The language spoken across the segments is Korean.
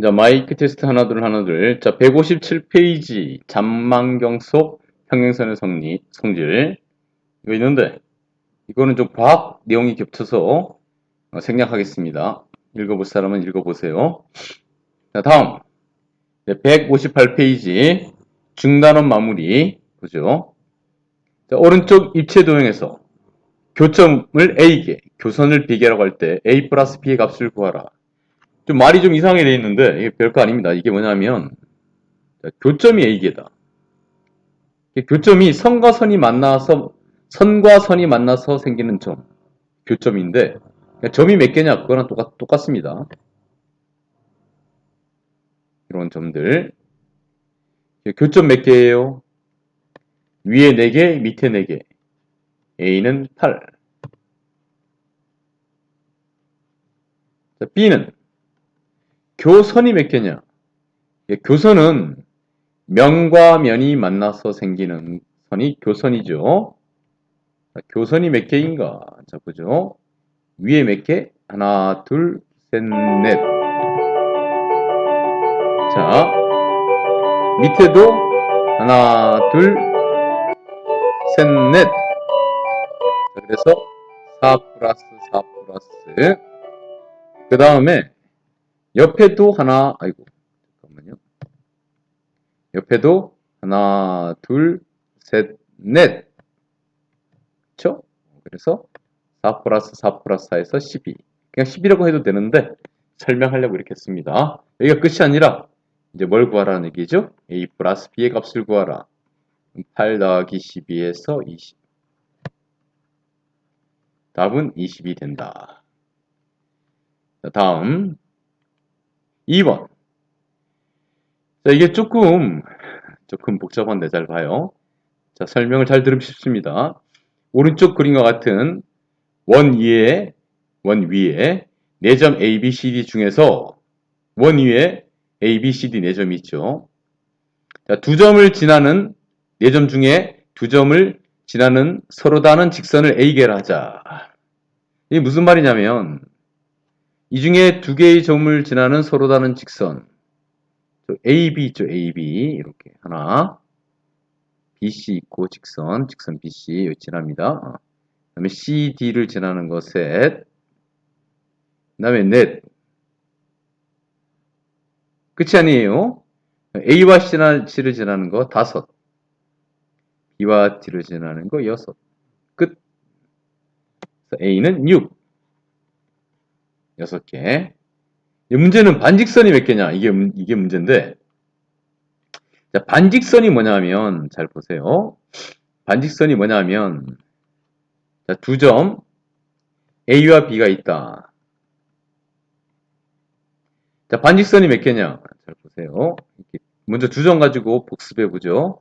자, 마이크 테스트 하나 둘 하나 둘. 자, 157페이지 잠망경 속 평행선의 성리, 성질. 이거 있는데 이거는 좀 과학 내용이 겹쳐서 어, 생략하겠습니다. 읽어볼 사람은 읽어보세요. 자, 다음. 158페이지 중단원 마무리. 그죠? 자, 오른쪽 입체 도형에서 교점을 A게, 교선을 B게라고 할 때 A 플러스 B의 값을 구하라. 좀 말이 좀 이상하게 되어 있는데 이게 별거 아닙니다. 이게 뭐냐면 자, 교점이. 이게 교점이 선과 선이 만나서 선과 선이 만나서 생기는 점, 교점인데 그러니까 점이 몇 개냐 그거랑 똑같, 똑같습니다. 이런 점들 교점 몇 개예요? 위에 4개, 밑에 4개. A는 8. 자, B는 교선이 몇 개냐? 예, 교선은 면과 면이 만나서 생기는 선이 교선이죠. 자, 교선이 몇 개인가? 자, 보죠. 위에 몇 개? 하나, 둘, 셋, 넷. 자, 밑에도 하나, 둘, 셋, 넷. 자, 그래서 4 플러스 4 플러스. 그 다음에 옆에도 하나, 아이고, 잠깐만요. 옆에도 하나, 둘, 셋, 넷. 그쵸? 그래서 4 플러스 4 플러스 4에서 12. 그냥 10이라고 해도 되는데 설명하려고 이렇게 했습니다. 여기가 끝이 아니라 이제 뭘 구하라는 얘기죠? a 플러스 b의 값을 구하라. 8 더하기 12에서 20. 답은 20이 된다. 자, 다음 2번. 자, 이게 조금 조금 복잡한데 잘 봐요. 자, 설명을 잘 들으십습니다. 오른쪽 그림과 같은 원 위에 원 위에 4점 A, B, C, D 중에서 원 위에 A, B, C, D 4점이 있죠. 자, 두 점을 지나는 4점 중에 두 점을 지나는 서로 다른 직선을 A계라 하자. 이게 무슨 말이냐면 이 중에 두 개의 점을 지나는 서로 다른 직선. AB 있죠, AB 이렇게. 하나. BC 있고 직선, 직선 BC 여기 지납니다. 그 다음에 CD를 지나는 거 셋, 그 다음에 넷. 끝이 아니에요. A와 C를 지나는 거 다섯, B와 D를 지나는 거 여섯. 끝. A는 6 6개. 문제는 반직선이 몇 개냐? 이게 이게 문제인데. 자, 반직선이 뭐냐면 잘 보세요. 반직선이 뭐냐면 자, 두 점. A와 B가 있다. 자 반직선이 몇 개냐? 잘 보세요. 먼저 두 점 가지고 복습해 보죠.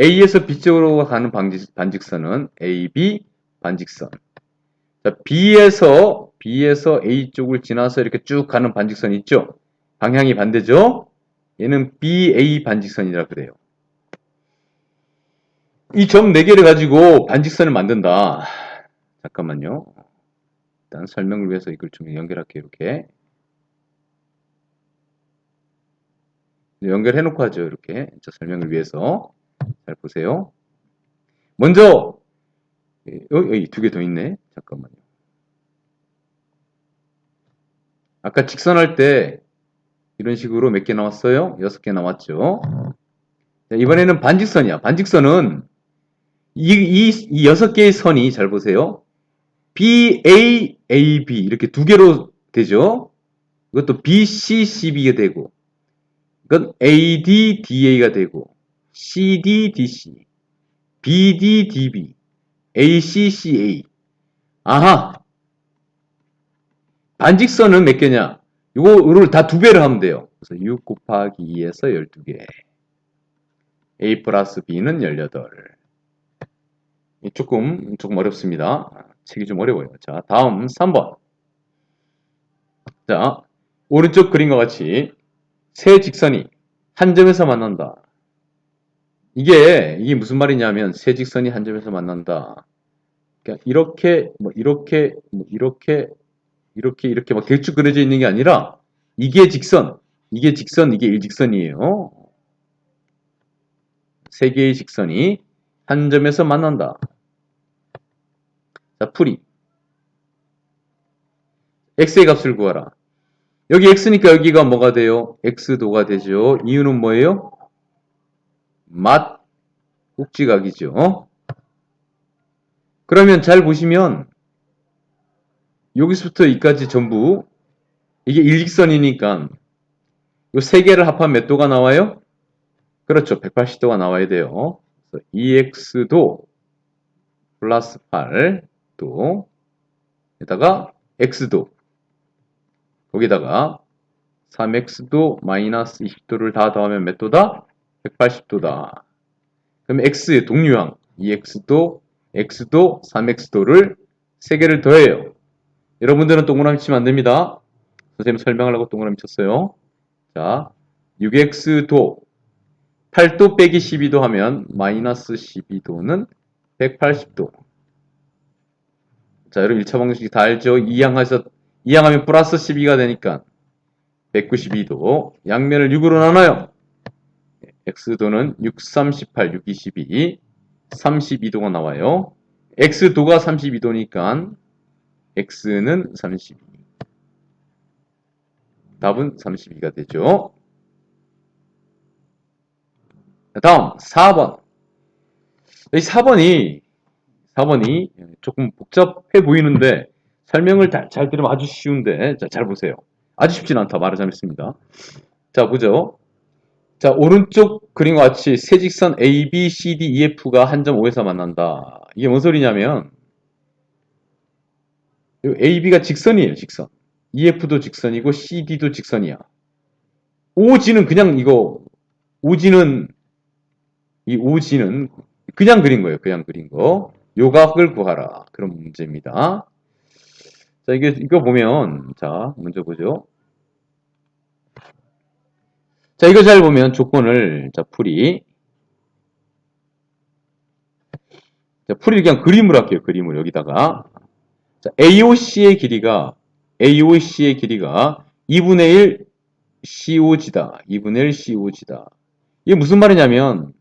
A에서 B쪽으로 가는 반직, 선은 AB 반직선. 자, B에서 B에서 A 쪽을 지나서 이렇게 쭉 가는 반직선 있죠? 방향이 반대죠? 얘는 BA 반직선이라 그래요. 이 점 4개를 가지고 반직선을 만든다. 잠깐만요. 일단 설명을 위해서 이걸 좀 연결할게요. 이렇게. 연결해놓고 하죠. 이렇게. 자, 설명을 위해서. 잘 보세요. 먼저 예, 여기 두 개 더 있네. 잠깐만요. 아까 직선할 때 이런 식으로 몇 개 나왔어요? 여섯 개 나왔죠. 자, 이번에는 반직선이야. 반직선은 이, 이, 이 여섯 개의 선이 잘 보세요. BA, AB 이렇게 두 개로 되죠. 이것도 BC, CB가 되고 이건 AD, DA가 되고 CDDC, BDDB, ACCA. 아하! 반직선은 몇 개냐? 이거를 다 두 배를 하면 돼요. 그래서 6 곱하기 2에서 12개. A 플러스 B는 18. 조금, 조금 어렵습니다. 책이 좀 어려워요. 자, 다음 3번. 자, 오른쪽 그림과 같이 세 직선이 한 점에서 만난다. 이게 이게 무슨 말이냐면 세 직선이 한 점에서 만난다. 그러니까 이렇게 뭐 이렇게 뭐 이렇게 이렇게 이렇게 막 대충 그려져 있는 게 아니라 이게 직선, 이게 직선, 이게 일직선이에요. 세 개의 직선이 한 점에서 만난다. 자, 풀이. x의 값을 구하라. 여기 x니까 여기가 뭐가 돼요? x도가 되죠. 이유는 뭐예요? 맛 꼭지각이죠. 그러면 잘 보시면 여기서부터 여기까지 전부 이게 일직선이니까 이 세 개를 합하면 몇 도가 나와요? 그렇죠. 180도가 나와야 돼요. 그래서 2x도 플러스 8도 에다가 x도 거기다가 3x도 마이너스 20도를 다 더하면 몇 도다? 180도다. 그럼 x의 동류항 2x도, x도, 3x도를 3개를 더해요. 여러분들은 동그라미 치면 안 됩니다. 선생님 설명하려고 동그라미 쳤어요. 자, 6x도 8도 빼기 12도 하면 마이너스 12도는 180도. 자, 여러분 1차 방정식 다 알죠? 2항에서 2항하면 플러스 12가 되니까 192도. 양면을 6으로 나눠요. x도는 6, 38, 6, 22, 32도가 나와요. x도가 32도니까 x는 32. 답은 32가 되죠. 다음 4번. 이 4번이 4번이 조금 복잡해 보이는데 설명을 잘, 잘 들으면 아주 쉬운데 자, 잘 보세요. 아주 쉽진 않다 말을 잘했습니다. 자 보죠. 자 오른쪽 그림과 같이 세 직선 A, B, C, D, E, F가 한점 5에서 만난다. 이게 뭔 소리냐면 요 A, B가 직선이에요. 직선. EF도 직선이고 CD도 직선이야. OG는 그냥 이거 OG는 이 OG는 그냥 그린 거예요. 그냥 그린 거. 요각을 구하라. 그런 문제입니다. 자, 이게, 이거 보면, 자, 먼저 보죠. 자, 이거 잘 보면 조건을, 자, 풀이. 자, 풀이 그냥 그림을 할게요. 그림을 여기다가. 자, AOC의 길이가, AOC의 길이가 2분의 1 COG다. 2분의 1 COG다. 이게 무슨 말이냐면,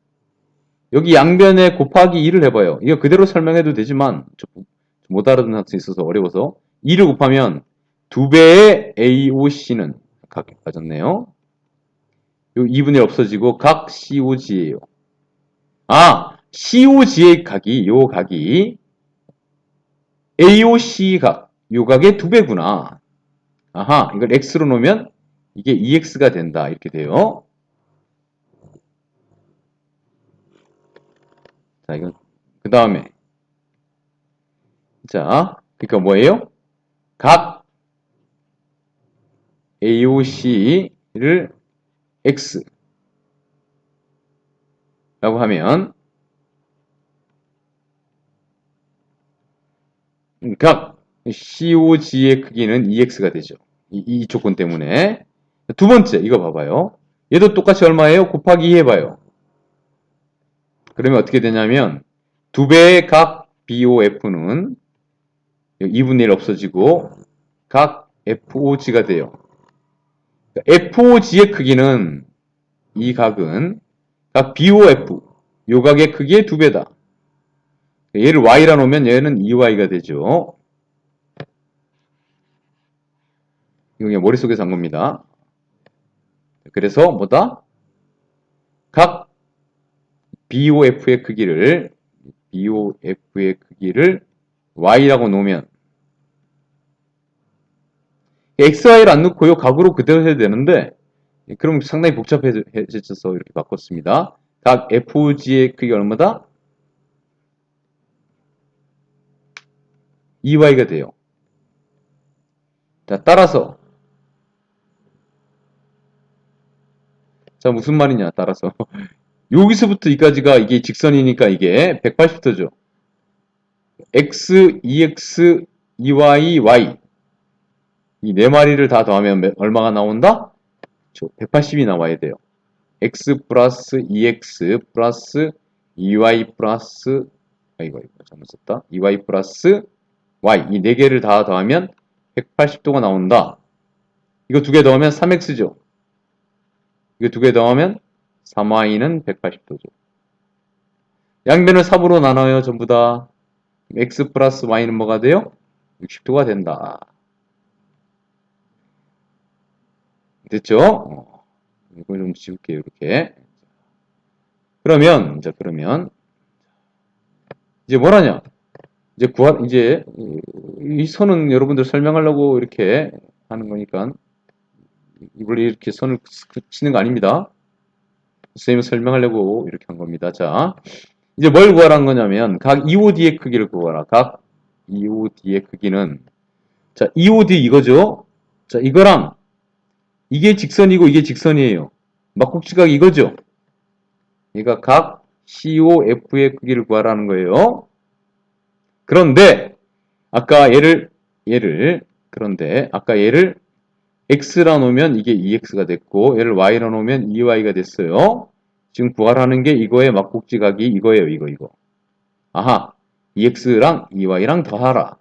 여기 양변에 곱하기 2를 해봐요. 이거 그대로 설명해도 되지만 못 알아듣는 학생이 있어서 어려워서 2를 곱하면 2배의 AOC는 각이 빠졌네요. 요 2분의 1 없어지고 각 COG예요. 아, COG의 각이 요 각이 AOC 각, 요 각의 2배구나. 아하, 이걸 X로 놓으면 이게 2X가 된다. 이렇게 돼요. 자, 이건 그 다음에 자, 그러니까 뭐예요? 각 AOC를 X 라고 하면 각 COG의 크기는 2X가 되죠. 이, 이 조건 때문에 두 번째 이거 봐봐요. 얘도 똑같이 얼마예요? 곱하기 2 해봐요. 그러면 어떻게 되냐면 두 배의 각 BOF는 2분의 1 없어지고 각 FOG가 돼요. FOG의 크기는 이 각은 각 BOF 요 각의 크기의 두 배다. 얘를 Y라 놓으면 얘는 2Y가 되죠. 이거 그냥 머릿속에서 한 겁니다. 그래서 뭐다? 각 BOF의 크기를 BOF의 크기를 Y라고 놓으면 XY를 안 넣고요. 각으로 그대로 해야 되는데 그럼 상당히 복잡해져서 이렇게 바꿨습니다. 각 FOG의 크기가 얼마다? 2Y가 돼요. 자, 따라서 자, 무슨 말이냐, 따라서. 여기서부터 여기까지가 이게 직선이니까 이게 180도죠. x, 2x, 2y, y 이 네 마리를 다 더하면 얼마가 나온다? 180이 나와야 돼요. x 플러스 2x 플러스 2y 플러스 아이고 이거 잘못 썼다. 2y 플러스 y 이 네 개를 다 더하면 180도가 나온다. 이거 두 개 더하면 3x죠. 이거 두 개 더하면 3y는 180도죠. 양변을 3으로 나눠요, 전부 다. x 플러스 y는 뭐가 돼요? 60도가 된다. 됐죠? 어, 이걸 좀 지울게요, 이렇게. 그러면, 자, 그러면, 이제 뭐라냐? 이제 구하, 이제, 이- 이 선은 여러분들 설명하려고 이렇게 하는 거니까, 이걸 이렇게 선을 치는 거 아닙니다. 선생님이 설명하려고 이렇게 한 겁니다. 자, 이제 뭘 구하라는 거냐면, 각 EOD의 크기를 구하라. 각 EOD의 크기는, 자, EOD 이거죠? 자, 이거랑, 이게 직선이고 이게 직선이에요. 막국지각 이거죠? 얘가 각 COF의 크기를 구하라는 거예요. 그런데, 아까 얘를, 얘를, 그런데, 아까 얘를 x라 놓으면 이게 2x가 됐고, 얘를 y라 놓으면 2y가 됐어요. 지금 구하라는 게 이거의 막국지각이 이거예요, 이거, 이거. 아하, 2x랑 2y랑 더하라.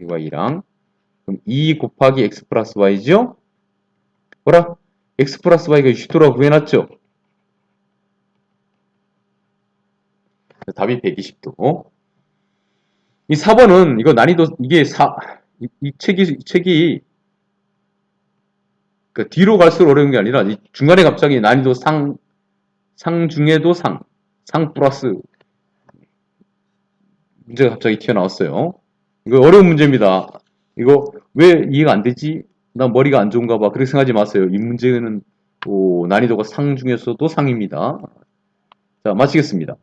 2y랑. 그럼 2 곱하기 x 플러스 y죠? 뭐라? x 플러스 y가 60도라고 구해놨죠? 답이 120도. 이 4번은 이거 난이도 이게 4, 이, 이 책이 이 책이 그 뒤로 갈수록 어려운 게 아니라 이 중간에 갑자기 난이도 상, 상 중에도 상, 상 플러스 문제가 갑자기 튀어나왔어요. 이거 어려운 문제입니다. 이거 왜 이해가 안 되지? 나 머리가 안 좋은가 봐. 그렇게 생각하지 마세요. 이 문제는 오, 난이도가 상 중에서도 상입니다. 자, 마치겠습니다.